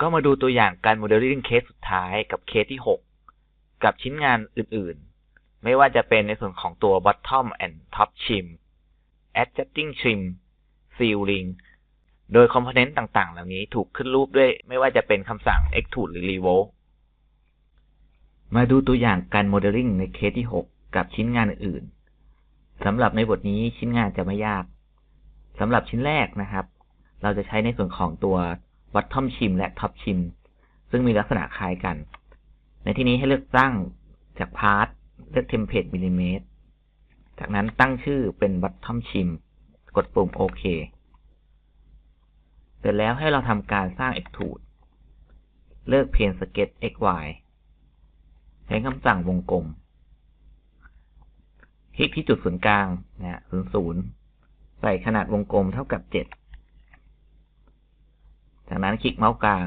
ก็มาดูตัวอย่างการ modeling เคสสุดท้ายกับเคสที่ 6 กับชิ้นงานอื่นๆ ไม่ว่าจะเป็นในส่วนของตัว bottom and top trim adjusting trim ceiling โดยคอมโพเนนต์ต่างๆ เหล่านี้ถูกขึ้นรูปด้วย ไม่ว่าจะเป็นคำสั่ง extrude หรือ revolve มาดูตัวอย่างการ modeling ในเคสที่ 6 กับชิ้นงานอื่นๆสำหรับในบทนี้ชิ้นงานจะไม่ยากสำหรับชิ้นแรกนะครับ เราจะใช้ในส่วนของตัว bottom trim และ top trim ซึ่งมีลักษณะคล้ายกัน ในที่นี้ให้เลือกตั้งจากพาร์ทเลือก template มิลลิเมตร จากนั้นตั้งชื่อเป็น bottom trim กดปุ่มโอเค เสร็จแล้วให้เราทำการสร้าง extrude เลือกเพนสเก็ต xy ใช้คำสั่งวงกลม คลิกที่จุดศูนย์กลางนะศูนย์ศูนย์ใส่ขนาดวงกลมเท่ากับเจ็ด จากนั้นคลิกเมาส์กลาง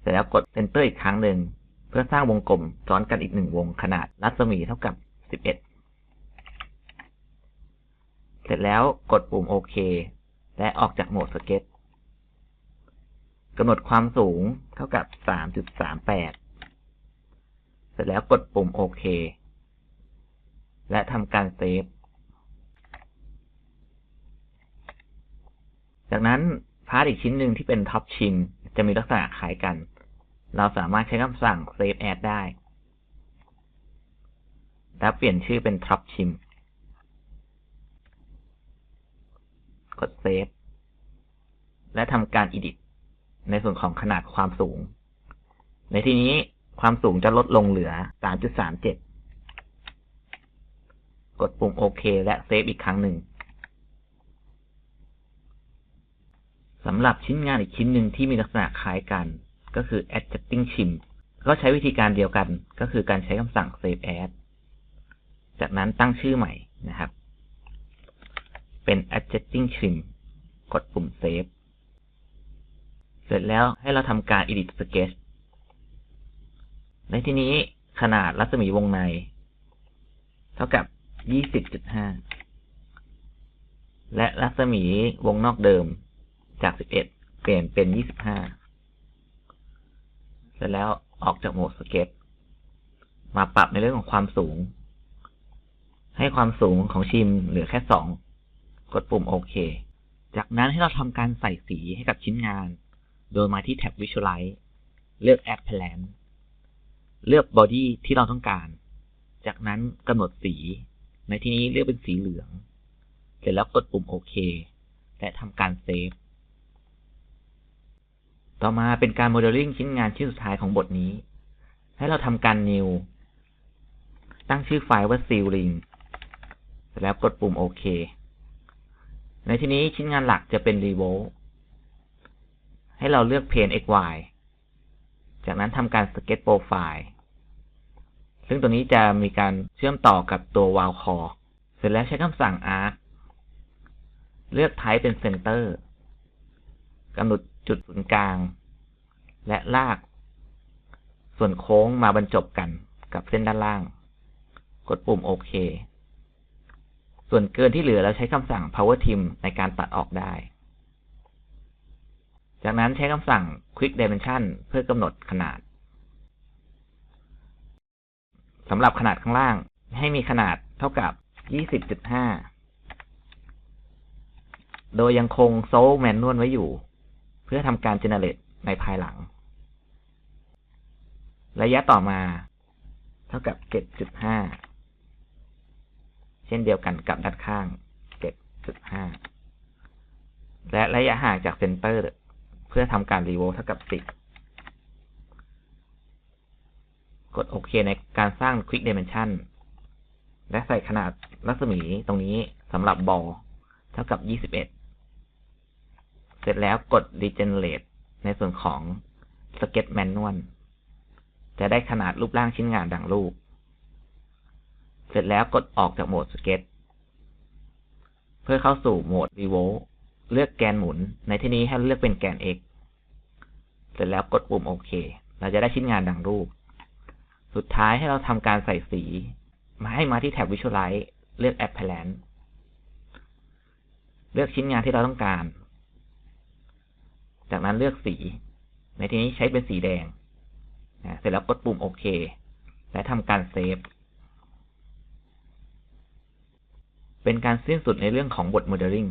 เสร็จแล้วกด Enter อีกครั้งหนึ่ง เพื่อสร้างวงกลมซ้อนกันอีกหนึ่งวงขนาดรัศมีเท่ากับสิบเสร็จแล้วกดปุ่มโอเค และออกจากโหมดสเก็ตกำหนดความสูงเท่ากับสามจุดสามแปดเสร็จแล้วกดปุ่มโอเค และทำการเซฟ จากนั้น พาร์ทอีกชิ้นหนึ่งที่เป็นท็อปชิมจะมีลักษณะคล้ายกัน เราสามารถใช้คำสั่ง save as ได้ แล้วเปลี่ยนชื่อเป็นท็อปชิมกด save และทำการ edit ในส่วนของขนาดความสูง ในที่นี้ความสูงจะลดลงเหลือ 3.37 กดปุ่มโอเคและเซฟอีกครั้งหนึ่ง สำหรับชิ้นงานอีกชิ้นหนึ่งที่มีลักษณะคล้ายกัน ก็คือ adjusting trim ก็ใช้วิธีการเดียวกัน ก็คือการใช้คำสั่ง save as จากนั้นตั้งชื่อใหม่นะครับ เป็น adjusting trim กดปุ่ม save เสร็จแล้วให้เราทำการ edit sketch ในที่นี้ขนาดรัศมีวงใน เท่ากับ 20.5 และรัศมีวงนอกเดิม จาก11เปลี่ยนเป็น25เสร็จแล้วออกจากโหมดสเก็ตมาปรับในเรื่องของความสูง ให้ความสูงของชิมเหลือแค่2กดปุ่มโอเค จากนั้นให้เราทำการใส่สีให้กับชิ้นงาน โดยมาที่แท็บ Visualize เลือก Add Plan เลือก Body ที่เราต้องการ จากนั้นกำหนดสี ในที่นี้เลือกเป็นสีเหลือง เสร็จแล้วกดปุ่มโอเค และทำการเซฟ ต่อมาเป็นการโมเดลลิ่งชิ้นงานชิ้นสุดท้ายของบทนี้ ให้เราทำการ New ตั้งชื่อไฟล์ว่า Ceiling เสร็จแล้วกดปุ่มโอเค ในที่นี้ชิ้นงานหลักจะเป็น Revolve ให้เราเลือกเพน XY จากนั้นทำการ Sketch Profile ซึ่งตัวนี้จะมีการเชื่อมต่อกับตัว Wall Core เสร็จแล้วใช้คำสั่ง Arc เลือก Type เป็น Center กำหนดจุดศูนย์กลาง และลาก ส่วนโค้งมาบรรจบกันกับเส้นด้านล่าง กดปุ่มโอเค ส่วนเกินที่เหลือเราใช้คำสั่ง power trim ในการตัดออกได้ จากนั้นใช้คำสั่ง quick dimension เพื่อกำหนดขนาดสำหรับขนาดข้างล่างให้มีขนาดเท่ากับ 20.5 โดยยังคงโซลแมนนวลไว้อยู่ พื่อทำการ generate ในภายหลัง ระยะต่อมา เท่ากับ 7.5 เช่นเดียวกันกับด้านข้าง 7.5 และระยะห่างจากเซนเตอร์ เพื่อทำการรีโวเท่ากับ 10 กดโอเคในการสร้าง Quick Dimension และใส่ขนาดรัศมีตรงนี้สำหรับบอลเท่ากับ 21 เสร็จแล้วกด Regenerate ในส่วนของ Sketch Manual จะได้ขนาดรูปร่างชิ้นงานดังรูป เสร็จแล้วกดออกจากโหมด Sketch เพื่อเข้าสู่โหมด Revolve เลือกแกนหมุน ในที่นี้ให้เลือกเป็นแกน x เสร็จแล้วกดปุ่มโอเค เราจะได้ชิ้นงานดังรูป สุดท้ายให้เราทำการใส่สี มาให้มาที่แท็บ Visualize เลือก Appearance เลือกชิ้นงานที่เราต้องการ จากนั้นเลือกสี ในที่นี้ใช้เป็นสีแดงนะเสร็จแล้วกดปุ่มโอเค และทำการเซฟ เป็นการสิ้นสุดในเรื่องของบท Modeling